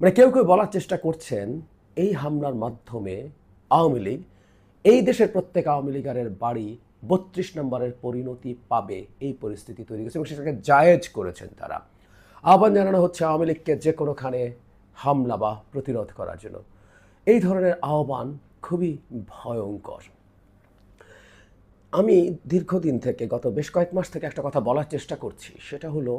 মানে কেউ কেউ বলার চেষ্টা করছেন, এই হামলার মাধ্যমে আওয়ামী লীগ, এই দেশের প্রত্যেক আওয়ামী লীগারের বাড়ি বত্রিশ নম্বরের পরিণতি পাবে এই পরিস্থিতি তৈরি করেছে এবং সেটাকে জায়েজ করেছেন তারা। আহ্বান জানানো হচ্ছে আওয়ামী লীগকে যে কোনোখানে হামলা বা প্রতিরোধ করার জন্য। এই ধরনের আহ্বান খুবই ভয়ঙ্কর। আমি দীর্ঘদিন থেকে, গত বেশ কয়েক মাস থেকে একটা কথা বলার চেষ্টা করছি, সেটা হলো,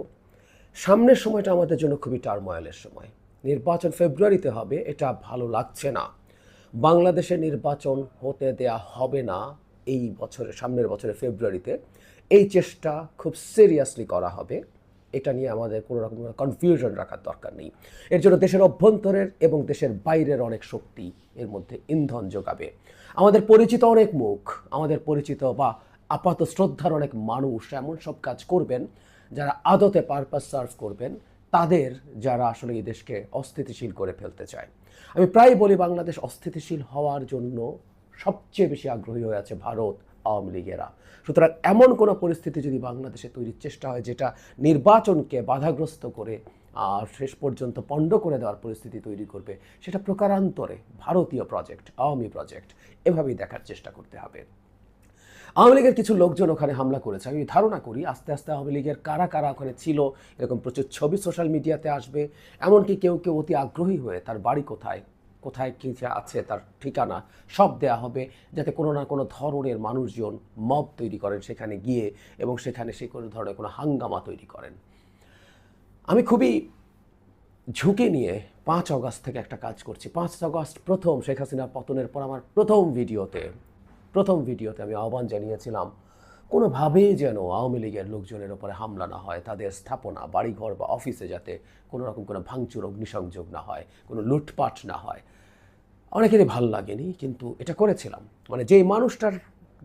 সামনের সময়টা আমাদের জন্য খুবই টার্ময়ালের সময়। নির্বাচন ফেব্রুয়ারিতে হবে, এটা ভালো লাগছে না। বাংলাদেশে নির্বাচন হতে দেয়া হবে না এই বছরের, সামনের বছরের ফেব্রুয়ারিতে। এই চেষ্টা খুব সিরিয়াসলি করা হবে। এটা নিয়ে আমাদের কোনো রকম কনফিউশন রাখার দরকার নেই। এর জন্য দেশের অভ্যন্তরের এবং দেশের বাইরের অনেক শক্তি এর মধ্যে ইন্ধন যোগাবে। আমাদের পরিচিত অনেক মুখ, আমাদের পরিচিত বা আপাত শ্রদ্ধার অনেক মানুষ এমন সব কাজ করবেন, যারা আদতে পারপাস সার্ভ করবেন। তাদের যারা আসলে এই দেশকে অস্থিতিশীল করে ফেলতে চায়। আমি প্রায় বলি বাংলাদেশ অস্থিতিশীল হওয়ার জন্য সবচেয়ে বেশি আগ্রহী হয়ে আছে ভারত, আওয়ামী লীগেরা সুতরাং এমন কোনো পরিস্থিতি যদি বাংলাদেশে তৈরির চেষ্টা হয় যেটা নির্বাচনকে বাধাগ্রস্ত করে, আর শেষ পর্যন্ত পণ্ড করে দেওয়ার পরিস্থিতি তৈরি করবে, সেটা প্রকারান্তরে ভারতীয় প্রজেক্ট আওয়ামী প্রজেক্ট এভাবেই দেখার চেষ্টা করতে হবে। আওয়ামী লীগের কিছু লোকজন ওখানে হামলা করেছে। আমি ধারণা করি আস্তে আস্তে আওয়ামী লীগের কারা কারা ওখানে ছিল, এরকম প্রচুর ছবি সোশ্যাল মিডিয়াতে আসবে, এমনকি কেউ কেউ অতি আগ্রহী হয়ে তার বাড়ি কোথায় কোথায় কী আছে তার ঠিকানা সব দেয়া হবে, যাতে কোনো না কোনো ধরনের মানুষজন মব তৈরি করেন সেখানে গিয়ে এবং সেখানে সে কোনো ধরনের কোনো হাঙ্গামা তৈরি করেন। আমি খুবই ঝুঁকি নিয়ে পাঁচ অগস্ট থেকে একটা কাজ করছি। পাঁচ অগস্ট প্রথম শেখ হাসিনা পতনের পর আমার প্রথম ভিডিওতে প্রথম ভিডিওতে আমি আহ্বান জানিয়েছিলাম, কোনোভাবেই যেন আওয়ামী লীগের লোকজনের ওপরে হামলা না হয়, তাদের স্থাপনা, বাড়িঘর বা অফিসে যাতে কোনো রকম কোনো ভাঙচুর, অগ্নিসংযোগ না হয়, কোনো লুটপাট না হয়। অনেকেরই ভালো লাগেনি, কিন্তু এটা করেছিলাম। মানে যেই মানুষটার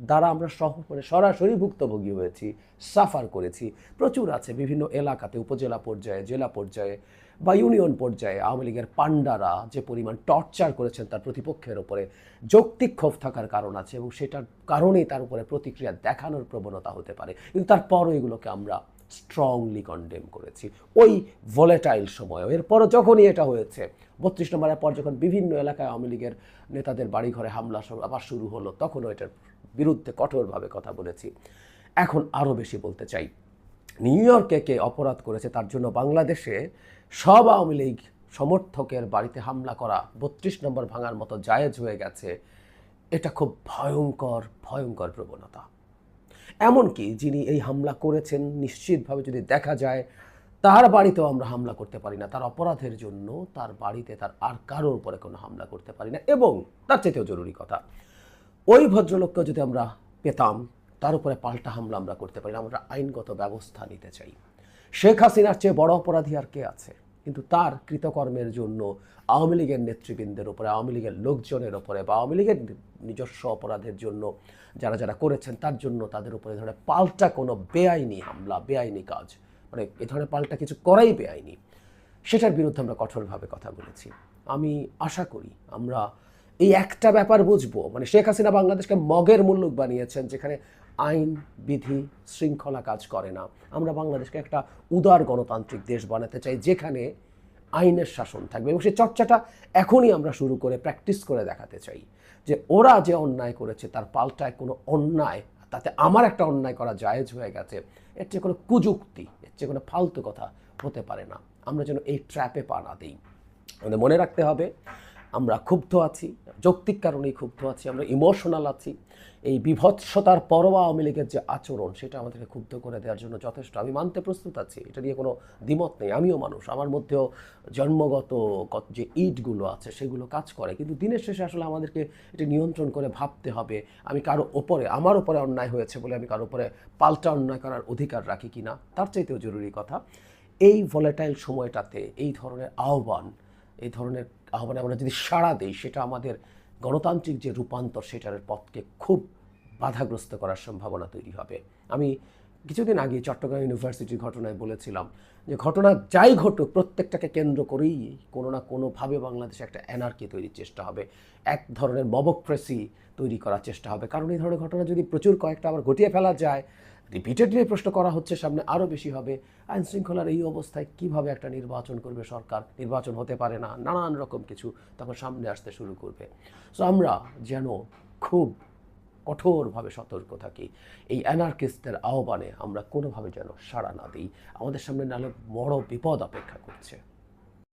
দ্বারা আমরা সহ মানে সরাসরি ভুক্তভোগী হয়েছি, সাফার করেছি, প্রচুর আছে বিভিন্ন এলাকাতে, উপজেলা পর্যায়ে, জেলা পর্যায়ে বা ইউনিয়ন পর্যায়ে আওয়ামী লীগের পাণ্ডারা যে পরিমাণ টর্চার করেছেন তার প্রতিপক্ষের ওপরে যৌক্তিক ক্ষোভ থাকার কারণ আছে এবং সেটার কারণেই তার উপরে প্রতিক্রিয়া দেখানোর প্রবণতা হতে পারে। কিন্তু তারপরও এগুলোকে আমরা স্ট্রংলি কন্ডেম করেছি। ওই ভলেটাইল সময় এরপরও যখনই এটা হয়েছে, বত্রিশ নম্বরের পর যখন বিভিন্ন এলাকায় আওয়ামী লীগের নেতাদের বাড়িঘরে হামলা আবার শুরু হলো, তখনও এটার বিরুদ্ধে কঠোরভাবে কথা বলেছি। এখন আরও বেশি বলতে চাই। নিউ ইয়র্কে কে অপরাধ করেছে তার জন্য বাংলাদেশে সব আওয়ামী লীগ সমর্থকের বাড়িতে হামলা করা বত্রিশ নম্বর ভাঙার মতো জায়েজ হয়ে গেছে, এটা খুব ভয়ঙ্কর ভয়ঙ্কর প্রবণতা। এমনকি যিনি এই হামলা করেছেন, নিশ্চিতভাবে যদি দেখা যায়, তার বাড়িতেও আমরা হামলা করতে পারি না। তার অপরাধের জন্য তার বাড়িতে, তার আর কারোর উপরে কোনো হামলা করতে পারি না। এবং তার চাইতেও জরুরি কথা, ওই ভদ্রলোককে যদি আমরা পেতাম, তার উপরে পাল্টা হামলা আমরা করতে পারি না। আমরা আইনগত ব্যবস্থা নিতে চাই। শেখ হাসিনার চেয়ে বড় অপরাধী আর কে আছে? কিন্তু তার কৃতকর্মের জন্য আওয়ামী লীগের নেতৃবৃন্দের উপরে, আওয়ামী লীগের লোকজনের উপরে বা আওয়ামী লীগের নিজস্ব অপরাধের জন্য যারা যারা করেছেন, তার জন্য তাদের উপরে ধরনের পাল্টা কোনো বেআইনি হামলা, বেআইনি কাজ মানে এ ধরনের পাল্টা কিছু করাই বেআইনি। সেটার বিরুদ্ধে আমরা কঠোরভাবে কথা বলেছি। আমি আশা করি আমরা এই একটা ব্যাপার বুঝব। মানে শেখ হাসিনা বাংলাদেশকে মগের মুল্লুক বানিয়েছেন, যেখানে আইন, বিধি, শৃঙ্খলা কাজ করে না। আমরা বাংলাদেশকে একটা উদার গণতান্ত্রিক দেশ বানাতে চাই, যেখানে আইনের শাসন থাকবে। এবং সেই চর্চাটা এখনই আমরা শুরু করে, প্র্যাকটিস করে দেখাতে চাই যে ওরা যে অন্যায় করেছে, তার পাল্টায় কোনো অন্যায়, তাতে আমার একটা অন্যায় করা জায়েজ হয়ে গেছে, এর চেয়ে কোনো কুযুক্তি, এর চেয়ে কোনো ফালতু কথা হতে পারে না। আমরা যেন এই ট্র্যাপে পা না দিই। আমাদের মনে রাখতে হবে আমরা ক্ষুব্ধ আছি, যৌক্তিক কারণেই ক্ষুব্ধ আছি, আমরা ইমোশনাল আছি। এই বিভৎসতার পরোয়া আওয়ামী লীগের যে আচরণ, সেটা আমাদেরকে ক্ষুব্ধ করে দেওয়ার জন্য যথেষ্ট। আমি মানতে প্রস্তুত আছি, এটা নিয়ে কোনো দ্বিমত নেই। আমিও মানুষ, আমার মধ্যেও জন্মগত যে ইটগুলো আছে, সেগুলো কাজ করে। কিন্তু দিনের শেষে আসলে আমাদেরকে এটা নিয়ন্ত্রণ করে ভাবতে হবে, আমি কারও ওপরে, আমার ওপরে অন্যায় হয়েছে বলে আমি কারও ওপরে পাল্টা অন্যায় করার অধিকার রাখি কি না তার চাইতেও জরুরি কথা। এই ভলেটাইল সময়টাতে এই ধরনের আহ্বান, এই ধরনের আহ্বানে আমরা যদি সাড়া দিই, সেটা আমাদের গণতান্ত্রিক যে রূপান্তর, সেটার পথকে খুব বাধাগ্রস্ত করার সম্ভাবনা তৈরি হবে। আমি কিছুদিন আগে চট্টগ্রাম ইউনিভার্সিটির ঘটনায় বলেছিলাম যে ঘটনা যাই ঘটুক, প্রত্যেকটাকে কেন্দ্র করেই কোনো না কোনোভাবে বাংলাদেশে একটা অ্যানার্কি তৈরির চেষ্টা হবে। এক ধরনের মবক্রেসি তৈরি করার চেষ্টা হবে। কারণ এই ধরনের ঘটনা যদি প্রচুর কয়েকটা আবার ঘটিয়ে ফেলা যায় রিপিটেডলি প্রশ্ন করা হচ্ছে, সামনে আরও বেশি হবে। আইন শৃঙ্খলার এই অবস্থায় কীভাবে একটা নির্বাচন করবে সরকার? নির্বাচন হতে পারে না, নানান রকম কিছু তখন সামনে আসতে শুরু করবে। সো আমরা যেন খুব কঠোরভাবে সতর্ক থাকি। এই অ্যানার্কিস্টের আহ্বানে আমরা কোনোভাবে যেন সাড়া না দিই। আমাদের সামনে নাহলে বড় বিপদ অপেক্ষা করছে।